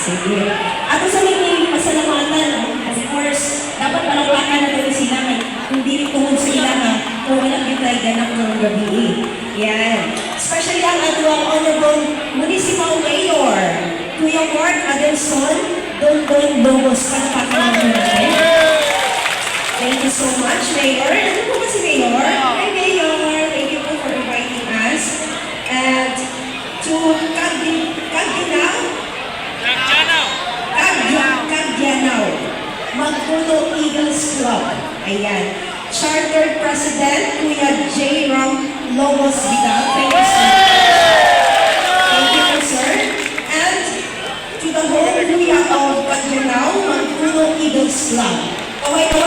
Sige. At sa hindi masalamatan, of course, dapat palakpakan natin yung silangan. Eh. Hindi rin tungod sa ilangan eh. kung walang bitay ganap ng gabi. Eh. Yan. Especially ang atuang Honorable Municipal Mayor, Kuya Mark Adelson, Don Don Domos, palakpakan natin. Thank you so much, Mayor. Ano po ba si Mayor? Hi, Mayor. Thank you po for inviting us. And to Calvin Magpuno Eagles Club. Ayan. Chartered President, Kuya J. Ram Lobos Vidal. Thank you, sir. Thank you, sir. And to the whole Kuya of Kagyanao, Magpuno Eagles Club. Kaway-kaway